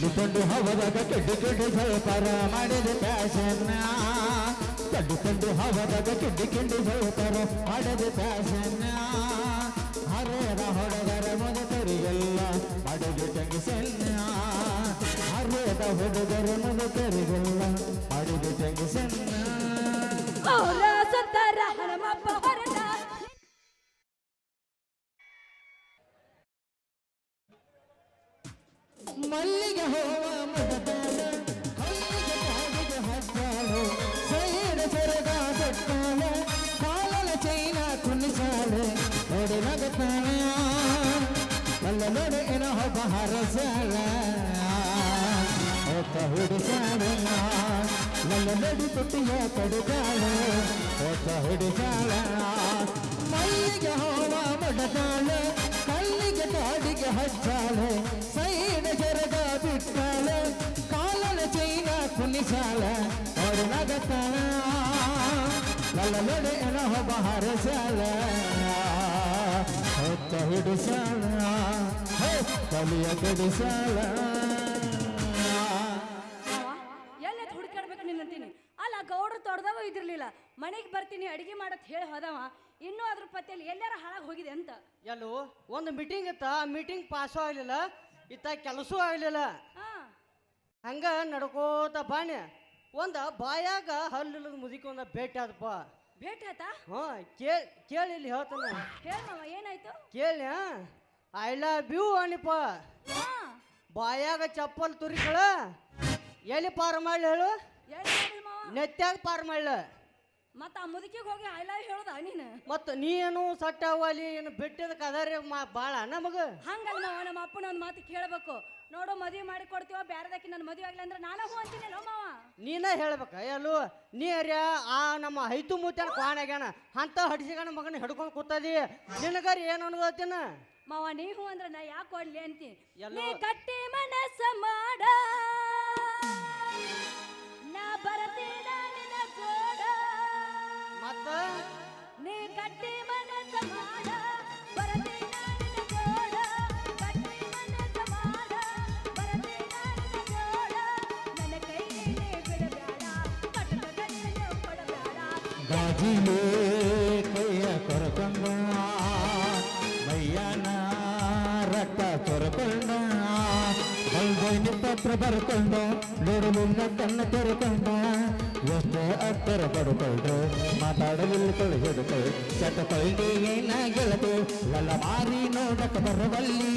ಕಂಡು ಕಂಡು ಹವದಾಗ ಕೆಡ್ಡು ಕೆಡ್ಡು ಸೌಕಾರ ಮಾಡಿದ ಫ್ಯಾಷನ್ ಕಂಡು ಕಂಡು ಹವದಾಗ ಕೆಡ್ಡು ಕೆಡ್ಡು ಸೌಕಾರ ಮಾಡಿದ ಫ್ಯಾಷನ್ ಹರೇರ ಹೊಡೆದರ ಮುದುಕರಿಗೆಲ್ಲ ಅಡುಗೆ ಟಂಗಿಸನ್ನ ಹರೇರ ಹೊಡೆದರ ಮುದುಕರಿಗೆಲ್ಲ ಅಡುಗೆ ಟಂಗಿಸನ್ನ ಮಲ್ಲಿಗೆ ಹೂವ ಮುಡದಾಳ ಹಲ್ಲಿಗೆ ಕಾಡಿಗೆ ಹಚ್ಚಾಳು ಸೈಡ ಸೆರಗ ಕೊಟ್ಟಾಳ ಕಾಲಲ ಚೈನ ಕುಣಿಸಾಳು, ನೋಡಿ ನಗತಾಳ ಕಲ್ಲ ನೋಡಿ ಏನ ಒಬ್ಬ ಹರಸಾಳ. ಒತ್ತ ಹುಡುಸಾಳ ನನ್ನ ನಡಿ ತುಟ್ಟಿಯ ಕಡಿದಾಳು ಒತ್ತ ಹುಡುಸಾಳ. ಮಲ್ಲಿಗೆ ಹೂವ ಮಡದಾಳ ಕಲ್ಲಿಗೆ ಕಾಡಿಗೆ ಹಚ್ಚಾಳೆ विशाल और लगताना लल लड़े न हो बाहर जाल होता ही डिसाला हो ಅಲ್ಲ ಗೌಡ್ರು ತೊಡ್ದವ ಇದಿರ್ಲಿಲ್ಲ ಮನೆಗೆ ಬರ್ತೀನಿ ಅಡಿಗೆ ಮಾಡತ್ ಹೇಳಿ ಹೋದವ. ಇನ್ನೂ ಅದ್ರ ಪತ್ತೆಯಲ್ಲಿ ಎಲ್ಲಾರ ಹಾಳಾಗ ಹೋಗಿದೆ ಅಂತ. ಎಲ್ಲೋ ಒಂದು ಮೀಟಿಂಗ್ ಇತ್ತ ಮೀಟಿಂಗ್ ಪಾಸು ಆಗ್ಲಿಲ್ಲ. ಇತ್ತ ಕೆಲಸವೂ ಆಗಲಿಲ್ಲ. ಹಂಗ ನಡ್ಕೋತ ಬಾಣಿ ಒಂದ ಬಾಯಾಗ ಹಲ್ಲಿಲ್ಲದ ಮುದಿಕೊಂದ ಭೇಟಿ ಆದಪ್ಪ ಭೇಟಿ ಆತ? ಹಾ ಕೇಳಿ ಕೇಳಿ ಇಲ್ಲಿ ಹೇಳ್ತಾನ ಹೇಳ ಮಾವ ಏನಾಯ್ತು? ಕೇಳಿ ಐ ಲವ್ ಯು ಅನಿಪ. ಹಾ. ಬಾಯಾಗ ಚಪ್ಪಲ್ ತುರಿಕಳ. ಎಲ್ಲಿ ಪಾರು ಮಾಡ್ಲಿ ಹೇಳು? ಎಲ್ಲಿ ಮಾವ? ನೆತ್ಯಾಗ ಪಾರು ಮಾಡ್ಲ. ಮತ್ತ ಆ ಮುದುಕಿಗೆ ಹೋಗಿ ಐ ಲವ್ ಹೇಳೋದ ನೀನು? ಮತ್ತ ನೀನು ಸಟ್ಟ ಅವಲಿ ಏನು ಬಿಟ್ಟಿದ ಕದಾರಿ ಮಾ ಭಾಳ ನಮಗ ಹಂಗಲ್ಲ ನಾವು ನಮ್ಮ ಅಪ್ಪನ ಒಂದು ಮಾತು ಕೇಳಬೇಕು. ನೋಡು ಮದುವೆ ಮಾಡಿ ಕೊಡ್ತೀವ ಬ್ಯಾರದಕ್ಕೆ ನನ್ನ ಮದುವೆ ಆಗ್ಲಿ ಅಂದ್ರೆ ನಾನು ಹೂ ಅಂತೀನಿ ಅಲ್ಲೋ ಮಾವ. ನೀನ ಹೇಳ್ಬೇಕ ಎಲ್ಲೂ ನೀ ಅರ್ಯ ಆ ನಮ್ಮ ಹೈತು ಮೂತ್ಯಾನ ಕ್ವಾಣಾಗ್ಯಾನ ಅಂತ ಹಡಿಸಿಗಣ ಮಗನ ಹಿಡ್ಕೊಂಡು ಕೂತದಿ ನಿನಗರಿ ಏನು ಅನ್ನೋದತ್ತಿನ ಮಾವ ನೀ ಹೂ ಅಂದ್ರೆ ನಾ ಯಾಕೆ ಕೊಡ್ಲಿ ಅಂತೀನಿ ಗಟ್ಟಿ ಮನಸ್ಸ ಮಾಡ. ಮತ್ತ ನೀ ಗಟ್ಟಿ ಮನಸ್ಸ ಮಾಡ ರಕ್ತ ತೊರಕೊಂಡ. ಪತ್ರ ಬರ್ಕೊಂಡ ನೋಡಲಿಲ್ಲ ಕಣ್ಣ ಎಷ್ಟೇ ಅತ್ತರ ಪಡುಕೊಳ್ರು ಮಾತಾಡಲಿಲ್ಲ ತೊಳೆದುಕೊಳ್ ಚಟ ತೊಳೆದೇ ಏನ ಗೆಳತು ಎಲ್ಲ ಮಾರಿ ನೋಡಕ ಬರಬಲ್ಲಿ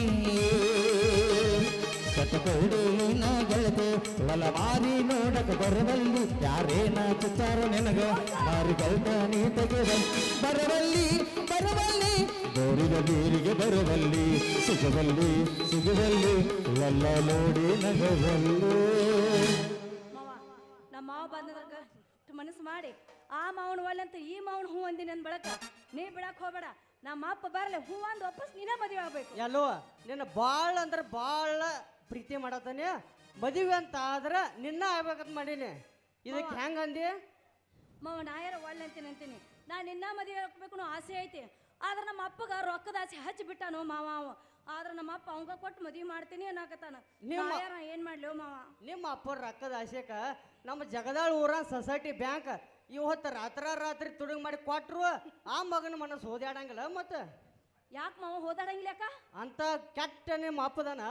ಚಟ ತೊಳೆದೇ ಏನ ಗೆಳತು ಎಲ್ಲ ಮಾರಿ ನೋಡಕ ಬರಬಲ್ಲಿ ಯಾರೇನ ಚುಚ್ಚಾರ ನಿನಗ ಮಾರಿ ಕಲ್ತ ನೀ ತೆಗೆದ ಬರಬಲ್ಲಿ ಬರಬಲ್ಲಿ ಗೋರಿದ ಬೀರಿಗೆ ಬರಬಲ್ಲಿ ಸಿಗಬಲ್ಲಿ ಸಿಗಬಲ್ಲಿ ಎಲ್ಲ ನೋಡಿ ನಗಬಲ್ಲಿ ಮಾವ ಇಷ್ಟು ಮನಸ್ಸು ಮಾಡಿ ಆ ಮಾವನ ಒಳ್ಳಂತ ಈ ಮಾವನ ಹೂ ಅಂದಿ ನನ್ನ ಬಳಕ. ನೀ ಬಿಡಕ್ ಹೋಗ್ಬೇಡ. ನಮ್ಮ ಅಪ್ಪ ಬರಲೆ ಹೂ ಅಂದ್ ವಾಪಸ್ ನೀನೇ ಮದುವೆ ಆಗ್ಬೇಕು. ಎಲ್ಲೋ ನಿನ್ನ ಭಾಳ ಅಂದ್ರೆ ಭಾಳ ಪ್ರೀತಿ ಮಾಡತ್ತಾನೆ. ಮದುವೆ ಅಂತ ಆದ್ರೆ ನಿನ್ನ ಆಗ್ಬೇಕಂತ ಮಾಡೀನಿ. ಇದಕ್ಕೆ ಹೆಂಗ ಅಂದಿ? ಮಾವ ನಾಯರ ಒಳ್ಳೆ ಅಂತೀನಿ ಅಂತೀನಿ. ನಾ ನಿನ್ನ ಮದುವೆ ಹಾಕ್ಬೇಕು ಅನ್ನೋ ಆಸೆ ಐತಿ. ಆದ್ರೆ ನಮ್ಮ ಅಪ್ಪಗ ರೊಕ್ಕದ ಆಸೆ ಹಚ್ಚಿ ಬಿಟ್ಟಾನು ಮಾವ ಅವ. ಆದ್ರ ನಮ್ಮ ಅಪ್ಪ ಅವಂಗ ಕೊಟ್ಟು ಮದುವೆ ಮಾಡ್ತೀನಿ ಅನ್ನಕತ್ತಾನ. ಏನ್ ಮಾಡ್ಲಿ ಮಾವ? ನಿಮ್ಮ ಅಪ್ಪ ರೊಕ್ಕದ ಆಶೆಕ ನಮ್ಮ ಜಗದಾಳ ಊರ ಸೊಸೈಟಿ ಬ್ಯಾಂಕ್ ಇವತ್ತು ರಾತ್ರ ರಾತ್ರಿ ತುಡುಗ್ ಮಾಡಿ ಕೊಟ್ರು ಆ ಮಗನ ಮನಸ್ಸು ಓದ್ಯಾಡಂಗಿಲ್ಲ ಮತ್ತೆ? ಯಾಕೆ ಮಾವ ಹೋದಾಡಂಗಿಲ್ಲಕ್ಕ ಅಂತ ಕೆಟ್ಟ ನಿಮ್ಮ ಅಪ್ಪದನ?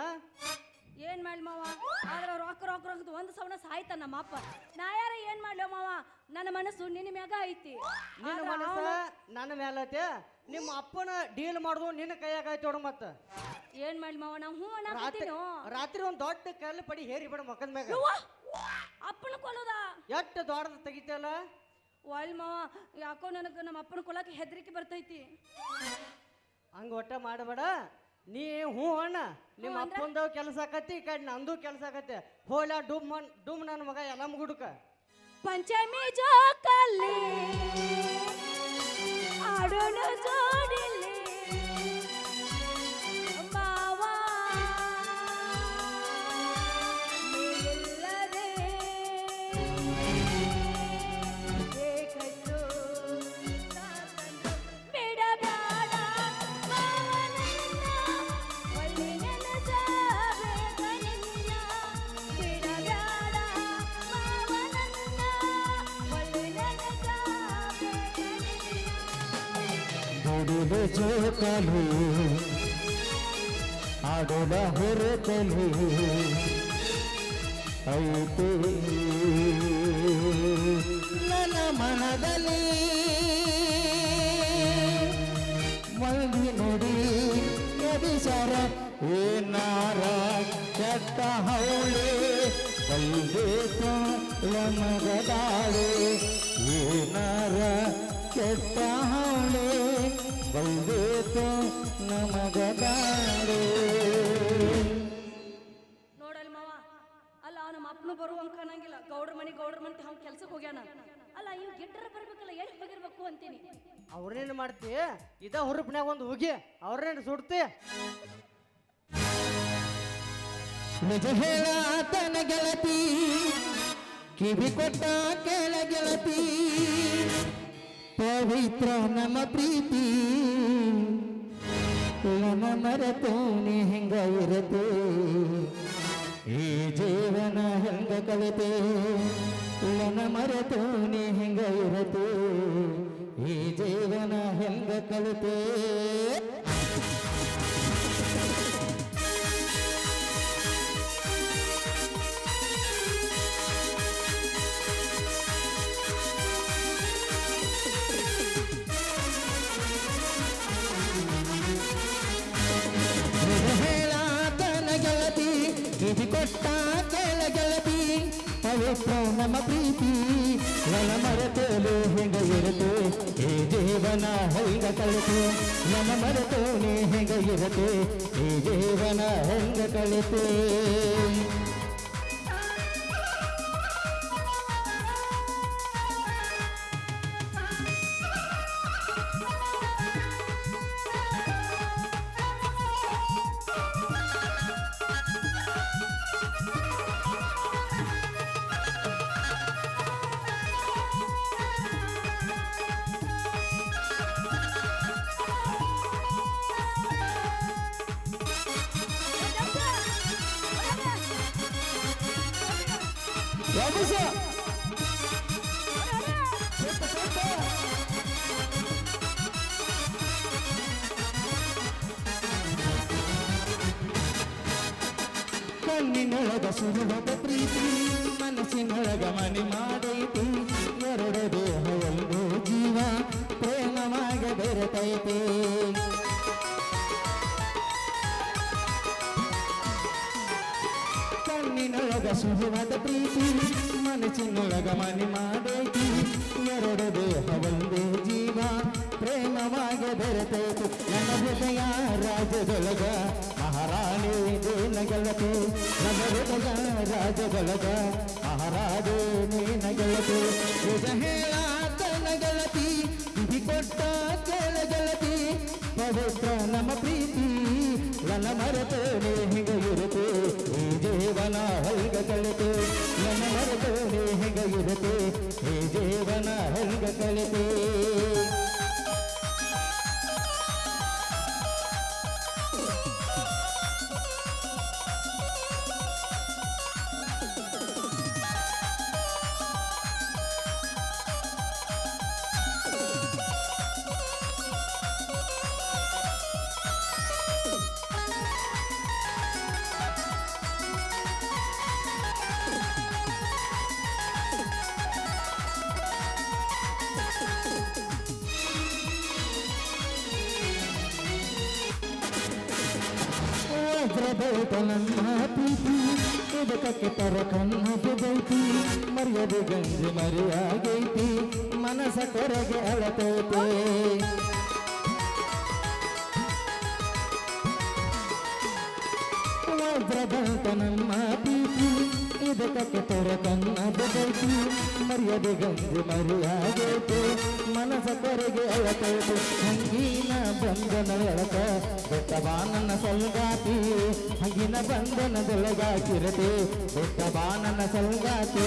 ಏನ್ ಮಾಡ್ಲಿ ಮಾವ? ಆದ್ರೆ ರೊಕ್ಕ ರೊಕ್ಕ ರೊಕ್ಕದ ಒಂದು ಸವಣ ಸಾಯ್ತ ನಮ್ಮ ಅಪ್ಪ. ನಾ ಯಾರ ಏನ್ ಮಾಡ್ಲಿ ಮಾವ? ನನ್ನ ಮನಸ್ಸು ನಿನ್ನ ಮ್ಯಾಗ ಐತಿ. ನಿನ್ನ ಆದ್ರ ಮನಸ್ಸ ಅವ್ನ- ನನ್ನ ಮೇಲೈತೆ ನಿಮ್ಮ ಅಪ್ಪನ ಡೀಲ್ ಮಾಡುದು ನಿನ್ನ ಕೈಯಾಗ ಐತಿ ನೋಡು ಮತ್ತ. ಏನ್ ಮಾಡ್ಲಿ ಮಾವ? ನಾ ಹ್ಞೂ ರಾತ್ರಿ ರಾತ್ರಿ ಒಂದ್ ದೊಡ್ಡ ಕಲ್ಲು ಪಡಿ ಹೇರಿ ಬಿಡ ಮಕ್ಕದ ಮ್ಯಾಗ. ಯವ್ವ! ಅಪ್ಪನ ಕೊಲದ ಎಷ್ಟು ದೊಡ್ಡದ ತೆಗಿತಲ್ಲ ಒಳ್ ಮಾವ ಯಾಕೋ ನನಗೆ ನಮ್ಮ ಅಪ್ಪನ ಕೊಲಕ್ಕೆ ಹೆದರಿಕೆ ಬರ್ತೈತಿ. ಹಂಗ ಒಟ್ಟ ಮಾಡಬೇಡ. ನೀ ಹ್ಞೂ ಅಣ್ಣ ನಿಮ್ಮ? ಅಪ್ಪಂದ ಕೆಲಸ ಆಕತಿ ಈ ಕಡೆ ನಂದು ಕೆಲಸ ಆಕತಿ. ಹೋಲ ಡುಮ್ ಡುಮ್ ನನ್ನ ಮಗ ಎಲ್ಲ ಮುಗುಡ್ಕ ಪಂಚಮಿ ಜೋಕಲ್ಲಿ ಆಡೋಣ ಜೋಡಿಲಿ ನಿನ್ನ ಜೋತಲು ಜೋಕಲು ಹೊರತಲು, ಐತೆ. ನನ್ನ ಮನದಲ್ಲಿ ಮಲ್ಗಿ ನೋಡಿ ಎದಿಸರ, ಏನಾರ ಕೆಟ್ಟ ಹೌಳೆ ಬಲ್ಬೇಕು ನಮಗದಾಳೆ ಏನಾರ ಕೆಟ್ಟ ಹೌಳೆ. ಬಲ್ಬೇಕು ನಮಗದಾಳೆ ನೋಡಲ್ ಮಾವ ಅಲ್ಲ ನಮ್ಮ ಅಪ್ಪನು ಬರುವಂಕ ಅನ್ನಂಗಿಲ್ಲ ಗೌಡ್ರ ಮನೆ ಗೌಡ್ರ ಮಂತ ಅವ್ನ ಕೆಲ್ಸಕ್ಕೆ ಹೋಗ್ಯಾನ. ಅಲ್ಲ ಇವ್ ಗಿಡ್ಡರ ಬರ್ಬೇಕಲ್ಲ ಎಲ್ಲಿ ಹೋಗಿರ್ಬೇಕು ಅಂತೀನಿ. ಅವ್ರನ್ನೇನು ಮಾಡ್ತಿ? ಇದ ಹುರುಪ್ನ್ಯಾಗ ಒಂದು ಹೋಗಿ ಅವ್ರನ್ನೇನು ಸುಡ್ತಿ? ನಿಜ ಹೇಳಾತನ ಗೆಳತಿ ಕಿವಿ ಕೊಟ್ಟ ಕೆಳ ಗೆಳತಿ. ಪವಿತ್ರ ನಮ್ಮ ಪ್ರೀತಿ. ನನ್ನ ಮರೆತೋನೆ ಹೆಂಗ ಇರತೆ ಈ ಜೀವನ ಹೆಂಗ ಕಲಿತೆ ನನ್ನ ಮರೆತೋನೆ ಹೆಂಗ ಇರತೆ ಈ ಜೀವನ ಹೆಂಗ ಕಲಿತೆ ಕಿವಿ ಕೊಟ್ಟ ಕೆಳ ಗೆಳತಿ, ಪವಿತ್ರ ನಮ್ಮ ಪ್ರೀತಿ. ನನ್ನ ಮರೆತೋಲು ಹೆಂಗ ಇರತು ಈ ಜೀವನ ಹೆಂಗ ಕಲಿತು ನನ್ನ ಮರೆತೋನೆ ಹೆಂಗ ಇರತೆ ಈ ಜೀವನ ಹೆಂಗ ಕಲಿತು ಕಣ್ಣಿನೊಳಗ ಸುಡುವದ ಪ್ರೀತಿ ಮನಸ್ಸಿನೊಳಗ ಮನೆ ಮಾಡೈತಿ ಎರಡು ದೇಹ ಒಂದು ಜೀವ ಪ್ರೇಮವಾಗ ಬೆರೆತೈತಿ ಕಣ್ಣಿನೊಳಗ ಸುಡುವದ ಪ್ರೀತಿ, ಮನಸ್ಸಿನೊಳಗ ಮನೆ ಮಾಡೈತಿ. ಎರಡು ದೇಹ ಒಂದೇ ಜೀವ, ಪ್ರೇಮವಾಗಿ ಬೆರೆತೈತು. ನನ್ನ ಹೃದಯ ರಾಜದೊಳಗ ಮಹಾರಾಣಿ ನಗಳತೆ ನನ್ನ ಹೃದಯ ರಾಜದೊಳಗ ಮಹಾರಾಣಿ ನೀನಗಳತೆ ನಿಜ ಹೇಳಾತನ ಗೆಳತಿ ಕಿವಿ ಕೊಟ್ಟ ಕೆಳ ಪವಿತ್ರ ನಮ್ಮ ಪ್ರೀತಿ. ನನ್ನ ಮರೆತೋನೆ ಹಿಂಗ ಇರುತ್ತೆ ಈ ಜೀವನ ಹಲ್ಗ ಕಲಿತು ನನ್ನ ಮರೆತೋನೆ ಹಿಂಗ ಇರುತ್ತೆ ಈ ಜೀವನ ಹಲ್ಗ ಕಲಿತು ವಜ್ರಬೇಟನನ್ನ ಪ್ರೀತಿ ಇದಕ್ಕೆ ತರಕನ್ನ ಜುಗೈತಿ ಮರ್ಯದು ಗಂಜು ಮರಿಯಾಗೈತಿ ಮನಸ ಕೊರಗೆ ಅಳತೈತೆ ವಜ್ರಬೇಟನನ್ನ ಪ್ರೀತಿ ಇದಕ್ಕೆ ತೊರ ಕಣ್ಣಾದಬೇಕು ಮರ್ಯಾದೆ ಗಂಗು ಮರಿಯಾಗಬೇಕು ಮನಸ ಕೊರಗೆ ಅಳತೈತು. ಹಂಗಿನ ಬಂಧನದೊಳಗ ಬೆಟ್ಟವಾ ನನ್ನ ಸಲ್ಗಾತಿ. ಹಂಗಿನ ಬಂಧನದೊಳಗಾಕಿರದೆ ಬೆಟ್ಟವಾ ನನ್ನ ಸಲ್ಗಾತಿ.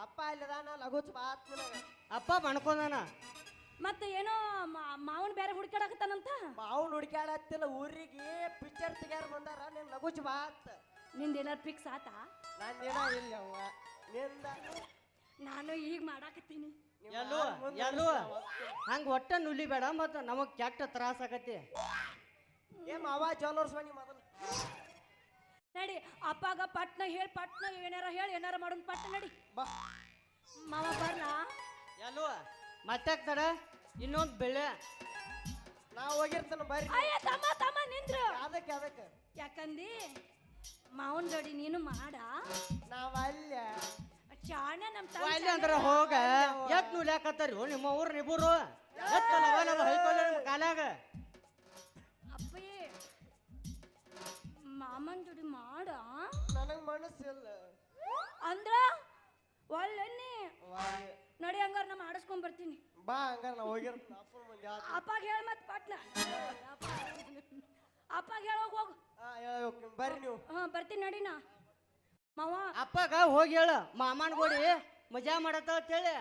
ಅಪ್ಪ ಇಲ್ಲದಾನ ಲಗುಚ ಬಾತ್ ಅಪ್ಪ ಮಣ್ಕೊಂಡ ಮತ್ತೆ ಏನೋ ಮಾವನ್ ಬೇರೆ ಹುಡುಕಾಡಕತ್ತಾನಂತ ಮಾವನ್ ಹುಡುಕಾಡತ್ತಿಲ್ಲ ಊರಿಗೆ ಪಿಕ್ಚರ್ ತೆಗ್ಯಾರ ಬಂದಾರ ನಿನ್ ಲಘುಚ್ ಬಾತ್ನಿಂದ ಏನಾರ ಫಿಕ್ಸ್ ಆತಾ? ನಂದೇನ ಇಲ್ಲ ಅವ್ವ. ನಿಂದ? ನಾನು ಈಗ ಮಾಡಾಕತ್ತೀನಿ. ಎಲ್ಲೂ ಎಲ್ಲೂ. ಹಂಗ ಒಟ್ಟ ನುಲಿಬೇಡ ಮತ್ತ ನಮಗ್ ಕೆಟ್ಟ ತ್ರಾಸ ಆಗತ್ತೆ. ಏ ಮಾವ ಜ್ವಾಲರ್ಸ್ ಬನ್ನಿ ಮೊದಲು ನಡಿ ಅಪ್ಪಾಗ ಪಟ್ನ ಹೇಳಿ ಪಟ್ನ ಏನಾರ ಹೇಳಿ ಏನಾರ ಮಾಡೋನ್ ಪಟ್ನ ನಡಿ. ಬಾ. ಮಾವ ಬರ್ಲಾ? ಎಲ್ಲೋ ಮತ್ತೆ ತಡ ಇನ್ನೊಂದು ಬೆಳೆ. ನಾ ಹೋಗಿರ್ತಾನ ಬರ್ರಿ. ಅಯ್ಯ ತಮ್ಮ ತಮ್ಮ ನಿಂದ್ರು. ಅದಕ್ಕೆ ಅದಕ್ಕೆ ಯಾಕಂದಿ ಮಾವನ್ ಗಡಿ ನೀನು ಮಾಡ. ನಾವ್ ಅಲ್ಲ ಚಾಣ ನಮ್ ಅಲ್ಲಿ ಅಂದ್ರ ಹೋಗ. ಎತ್ ನುಲ್ಯಾಕತ್ತಾರಿ? ನಿಮ್ಮ ಊರ್ ನಿಬ್ಬರು ಎತ್ತಲ್ಲ ನಿಮ್ಮ ಕಾಲಾಗ ಮಾಮನ್ ಜೋಡಿ ಮಾಡ. ನನಗ್ ಮನಸ್ಸಿಲ್ಲ. ಅಂದ್ರ ಒಳ್ಳೆನ್ನಿ ನಡಿ ಹಂಗಾರ ನಾ ಮಾಡಿಸ್ಕೊಂಡ್ ಬರ್ತೀನಿ. ಬಾ ಹಂಗಾರ ನಾ ಹೋಗಿರ ಅಪ್ಪಾಗ ಹೇಳ ಮತ್ ಪಟ್ನ. ಅಪ್ಪಾಗ ಹೇಳ ಹೋಗು. ಹೋಗ್. ಬರ್ರಿ ನೀವು. ಹಾ ಬರ್ತೀನಿ ನಾ. ಮಾವ. ಅಪ್ಪಗ ಹೋಗಿ ಹೇಳ. ಮಾಮನ್ ಗೋಡಿ ಮಜಾ ಮಾಡತ್ತ ಅಂತೇಳಿ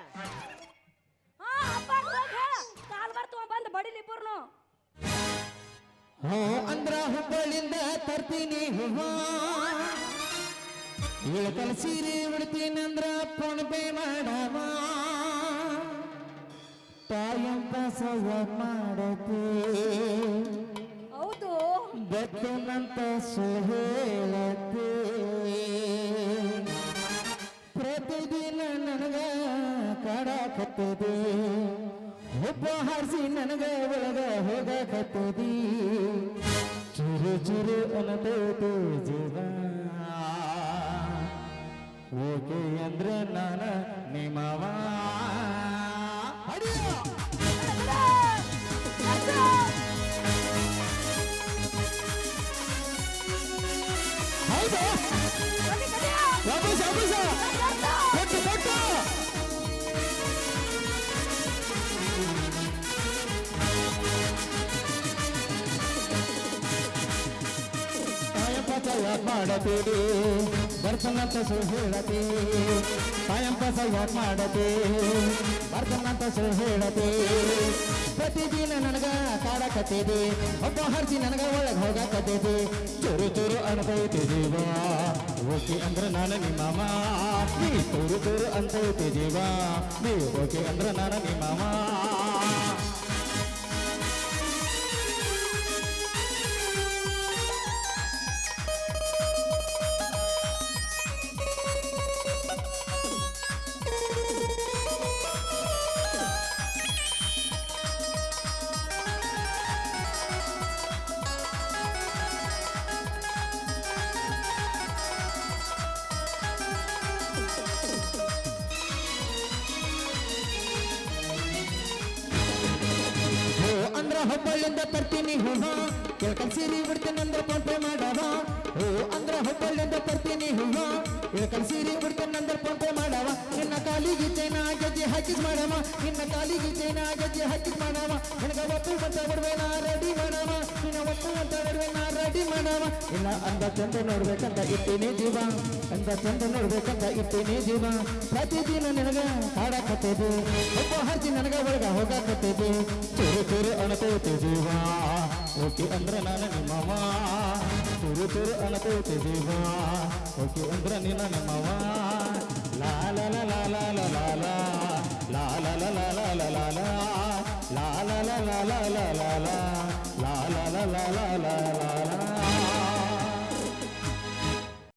ಹಾ ಅಪ್ಪ ಹೋಗಿ ಹೇಳ. ಕಾಲ್ ಬರ್ತವ ಬಂದು ಬಡಿಲಿ ಇಬ್ಬರ್ನು ಹೋ ಅಂದ್ರ ಹುಬ್ಬಳ್ಳಿಂದ ತರ್ತೀನಿ ಇಳಕಲ್ ಸೀರೆ ಉಡ್ತೀನಂದ್ರ ಫೋನ್ ಪೇ ಮಾಡವ. ತಾಯಂ ಸವ ಮಾಡತಿ. ಹೌದು. ಬತ್ತನಂತ ಸುಹೇಳತೆ ಪ್ರತಿದಿನ ನನಗ ಕಾಡಕತ್ತದೆ. ಒಬ್ಬ ಹಾರಿಸಿ ನನಗ ಒಳಗ ಹೋಗಕತ್ತದಿ. ಚುರು ಚುರು ಅನ್ನತೈತೆ ಜೀವ. ಓಕೆ ಅಂದ್ರೆ ನಾನ ಅಡಿಯೋ! ಹೌದಾ? ಮಾಡಬೇಡಿ ಬರ್ತನಂತ ಸು ಹೇಳದೆ ಕಾಯಂಪಸ ಯಾಕೆ ಮಾಡದೆ ಬರ್ತನಂತ ಸು ಹೇಳದೆ. ಪ್ರತಿದಿನ ನನಗ ಕಾಡಕತ್ತಿದೆ ಒಬ್ಬ ಹರ್ಜಿ ನನಗ ಒಳಗೆ ಹೋಗಕತ್ತಿದೆ ಚೂರು ಚುರು ಅನ್ಕೈತೆ ಜೀವಾ ಓಕೆ ಅಂದ್ರ ನಾನು ನಿಮ್ಮ ಮಾಮ. ಚುರು ಚೂರು ಚೂರು ಅಂತೈತೆ ಜೀವಾ ನೀ ಓಕೆ ಅಂದ್ರ ನಾನು ನಿಮ್ಮ ಹುಬ್ಬಳ್ಳಿಂದ ತರ್ತೀನಿ ಹೂವ. ಕೇಳ್ಕೊಂಡ್ ಸೀರಿ ಬಿಡ್ತೀನಿ ಅಂದ್ರೆ ಪೋನ್ ಪೇ ಮಾಡವ ಹುಬ್ಬಳ್ಳಿಂದ ಬರ್ತೀನಿ ಹೂವ ಇಳ್ಕಲ್ ಸೀರೆ ಬಿಡ್ತೀನಿ ಅಂದ್ರ ಫೋನ್ ಪೇ ಮಾಡವ. ನಿನ್ನ ಕಾಲಿಗೆ ಚೈನ ಗೆಜ್ಜೆ ಹಾಕಿದ್ ಮಾಡವ. ನಿನ್ನ ಕಾಲಿಗೆ ಚೈನ ಗೆಜ್ಜೆ ಹಾಕಿದ್ ಮಾಡವ. ನಿನಗ ಒಪ್ಪು ಅಂತ ನಾ ರೆಡಿ ಮಾಡವ. ನಿನ್ನ ಒತ್ತು ಅಂತ ನಾ ರೆಡಿ ಮಾಡವ. ಇಲ್ಲ ಅಂದ ಚಂದ ನೋಡ್ಬೇಕಂತ ಇಟ್ಟೇನೆ ಜೀವ. ಅಂದ ಚಂದ ನೋಡ್ಬೇಕಂತ ಇಟ್ಟೇನೆ ಜೀವ. ಪ್ರತಿದಿನ ನಿನಗ ಹಾಡಕತ್ತೇದು. ಒಬ್ಬ ಹರ್ಜಿ ನನಗ ಒಳಗ ಹೋಗಾಕತ್ತೇದು. ಚೂರು ಚೂರು ಅಣತೈತೆ ಜೀವ. ಓಕೆ ಅಂದ್ರೆ ನಾನು ನಿಮ್ಮವ ಚೂರು ಚೂರು ಅಣತೈತೆ ಜೀವ ಓಕೆ ಅಂದ್ರೆ ನೀನ ನಿಮ್ಮವ ಲಾ ಲಾ ಲಾ ಲಾ ಲಾ ಲಾ ಲಾ ಲಾ ಲಾ ಲಾ ಲಾ ಲಾ ಲಾ ಲಾ ಲಾ